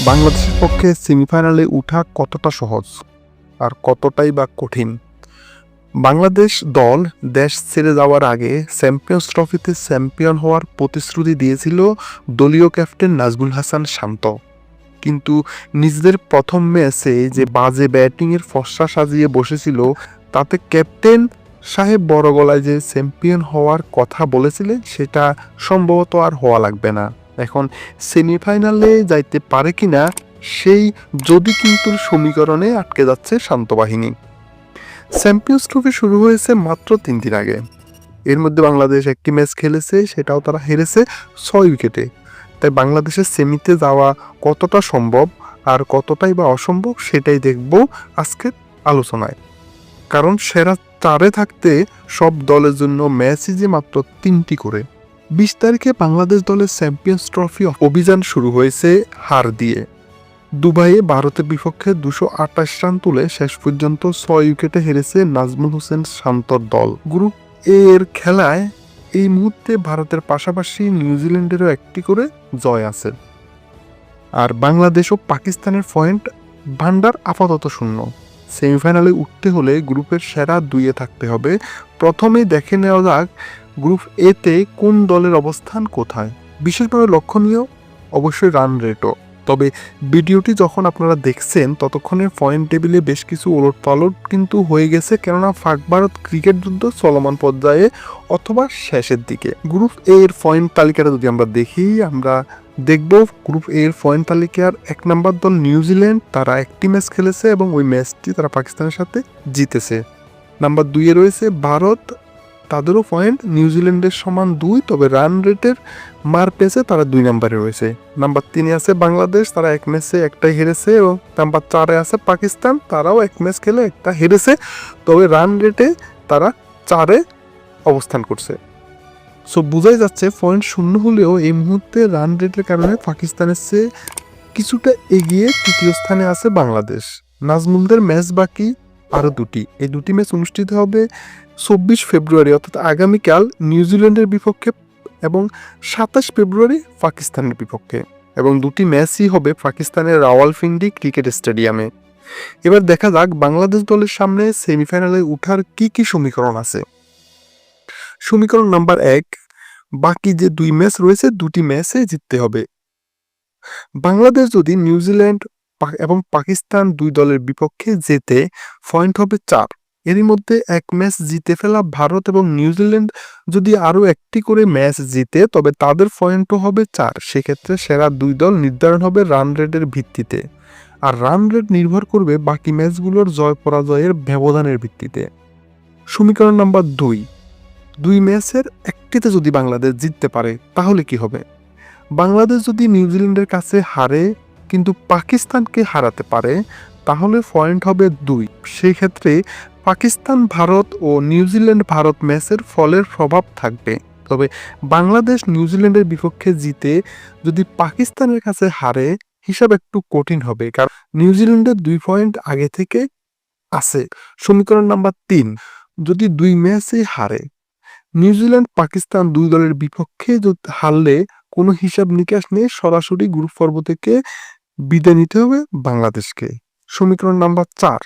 বাংলাদেশের পক্ষে সেমিফাইনালে উঠা কতটা সহজ আর কতটাই বা কঠিন? বাংলাদেশ দল দেশ ছেড়ে যাওয়ার আগে চ্যাম্পিয়ন্স ট্রফিতে চ্যাম্পিয়ন হওয়ার প্রতিশ্রুতি দিয়েছিল দলীয় ক্যাপ্টেন নাজমুল হাসান শান্ত। কিন্তু নিজেদের প্রথম ম্যাচে যে বাজে ব্যাটিংয়ের ফসা সাজিয়ে বসেছিল, তাতে ক্যাপ্টেন সাহেব বড় গলায় যে চ্যাম্পিয়ন হওয়ার কথা বলেছিলেন, সেটা সম্ভবত আর হওয়া লাগবে না। এখন সেমিফাইনালে যাইতে পারে কিনা, সেই যদি কিন্তু সমীকরণে আটকে যাচ্ছে শান্ত বাহিনী। চ্যাম্পিয়ন্স ট্রফি শুরু হয়েছে মাত্র তিন দিন আগে। এর মধ্যে বাংলাদেশ একটি ম্যাচ খেলেছে, সেটাও তারা হেরেছে ছয় উইকেটে তাই বাংলাদেশের সেমিতে যাওয়া কতটা সম্ভব আর কতটাই বা অসম্ভব সেটাই দেখব আজকের আলোচনায়। কারণ সেরা চারে থাকতে সব দলের জন্য ম্যাচই যে মাত্র তিনটি করে। বিশ তারিখে বাংলাদেশ দলের চ্যাম্পিয়ন্স ট্রফি অভিযান শুরু হয়েছে হার দিয়ে। দুবাইয়ে ভারতের বিপক্ষে দুশো আটাশ রান তুলে শেষ পর্যন্ত ছয় উইকেটে হেরেছে নাজমুল হোসেন শান্তর দল। গ্রুপ এর খেলায় এই মুহূর্তে ভারতের পাশাপাশি নিউজিল্যান্ডেরও একটি করে জয় আছে। আর বাংলাদেশ ও পাকিস্তানের পয়েন্ট ভান্ডার আপাতত শূন্য। সেমিফাইনালে উঠতে হলে গ্রুপের সেরা দুইয়ে থাকতে হবে। প্রথমেই দেখে নেওয়া যাক গ্রুপ এতে কোন দলের অবস্থান কোথায়? বিশেষভাবে লক্ষণীয়? অবশ্যই রান রেটও তবে ভিডিওটি যখন আপনারা দেখছেন ততক্ষণের পয়েন্ট টেবিলে বেশ কিছু ওলট পালট কিন্তু হয়ে গেছে, কেননা ফাক ভারত ক্রিকেট যুদ্ধ চলমান পর্যায়ে অথবা শেষের দিকে। গ্রুপ এ এর পয়েন্ট তালিকাটা যদি আমরা দেখি, আমরা দেখব গ্রুপ এ এর পয়েন্ট তালিকার এক নম্বর দল নিউজিল্যান্ড তারা একটি ম্যাচ খেলেছে এবং ওই ম্যাচটি তারা পাকিস্তানের সাথে জিতেছে। নাম্বার দুইয়ে রয়েছে ভারত তাদেরও পয়েন্ট নিউজিল্যান্ডের সমান দুই, তবে রান রেটের মার পেছে তারা দুই নাম্বারে রয়েছে। নাম্বার তিনে আছে বাংলাদেশ, তারা এক ম্যাচে একটাই হেরেছে, এবং নাম্বার চারে আছে পাকিস্তান, তারাও এক ম্যাচ খেলে একটা হেরেছে, তবে রান রেটে তারা চারে অবস্থান করছে। সো বোঝাই যাচ্ছে পয়েন্ট শূন্য হলেও এই মুহূর্তে রান রেটের কারণে পাকিস্তানের চেয়ে কিছুটা এগিয়ে তৃতীয় স্থানে আছে বাংলাদেশ। নাজমুলদের ম্যাচ বাকি আরও দুটি। এই দুটি ম্যাচ অনুষ্ঠিত হবে চব্বিশ ফেব্রুয়ারি, অর্থাৎ আগামীকাল নিউজিল্যান্ডের বিপক্ষে এবং সাতাশ ফেব্রুয়ারি পাকিস্তানের বিপক্ষে। এবং দুটি ম্যাচই হবে পাকিস্তানের রাওয়ালপিন্ডি ক্রিকেট স্টেডিয়ামে। এবার দেখা যাক বাংলাদেশ দলের সামনে সেমিফাইনালে ওঠার কি কি সমীকরণ আছে। সমীকরণ নাম্বার এক, বাকি যে দুই ম্যাচ রয়েছে, দুটি ম্যাচে জিততে হবে। বাংলাদেশ যদি নিউজিল্যান্ড এবং পাকিস্তান দুই দলের বিপক্ষে জেতে পয়েন্ট হবে চার। এরই মধ্যে এক ম্যাচ জিতে ফেলা ভারত এবং নিউজিল্যান্ড যদি আরও একটি করে ম্যাচ জিতে, তবে তাদের পয়েন্টও হবে চার। সেক্ষেত্রে সেরা দুই দল নির্ধারণ হবে রান রেটের ভিত্তিতে। আর রান রেট নির্ভর করবে বাকি ম্যাচগুলোর জয় পরাজয়ের ব্যবধানের ভিত্তিতে। সমীকরণ নাম্বার দুই। দুই ম্যাচের একটিতে যদি বাংলাদেশ জিততে পারে, তাহলে কি হবে? বাংলাদেশ যদি নিউজিল্যান্ডের কাছে হারে কিন্তু পাকিস্তানকে হারাতে পারে, তাহলে পয়েন্ট হবে দুই। সেই ক্ষেত্রে পাকিস্তান, ভারত ও নিউজিল্যান্ড ভারত ম্যাচের ফলের প্রভাব থাকবে। তবে বাংলাদেশ নিউজিল্যান্ডের বিপক্ষে জিতে যদি পাকিস্তানের কাছে হারে, হিসাব একটু কঠিন হবে, কারণ নিউজিল্যান্ডের দুই পয়েন্ট আগে থেকে আছে। সমীকরণ নাম্বার তিন, যদি দুই ম্যাচে হারে নিউজিল্যান্ড পাকিস্তান দুই দলের বিপক্ষে হারলে কোনো হিসাব নিকাশ নেই সরাসরি গ্রুপ পর্ব থেকে বিদায় নিতে হবে বাংলাদেশকে। সমীকরণ নাম্বার চার,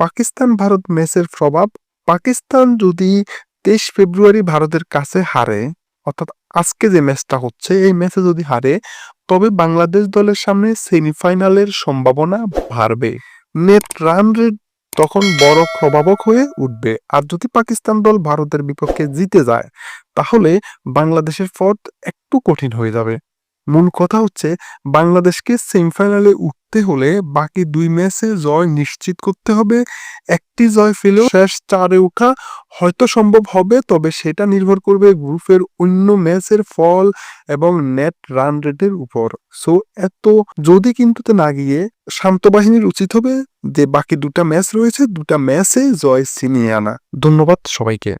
পাকিস্তান ভারত ম্যাচের প্রভাব। পাকিস্তান যদি তেইশ ফেব্রুয়ারি ভারতের কাছে হারে, অর্থাৎ আজকে যে ম্যাচটা হচ্ছে, এই ম্যাচে যদি হারে, তবে বাংলাদেশ দলের সামনে সেমিফাইনালের সম্ভাবনা বাড়বে। নেট রান রেট তখন বড় প্রভাবক হয়ে উঠবে। আর যদি পাকিস্তান দল ভারতের বিপক্ষে জিতে যায়, তাহলে বাংলাদেশের পথ একটু কঠিন হয়ে যাবে। মূল কথা হচ্ছে, বাংলাদেশকে সেমিফাইনালে উঠতে হলে বাকি দুই ম্যাচে জয় নিশ্চিত করতে হবে। একটি জয় ফেলেও শেষ চারে ওঠা হয়তো সম্ভব হবে, তবে সেটা নির্ভর করবে গ্রুপের অন্য ম্যাচের ফল এবং নেট রান রেটের উপর। সো এত যদি কিন্তু না গিয়ে শান্ত বাহিনীর উচিত হবে যে বাকি দুটা ম্যাচ রয়েছে, দুটা ম্যাচে জয় ছিনিয়ে আনা। ধন্যবাদ সবাইকে।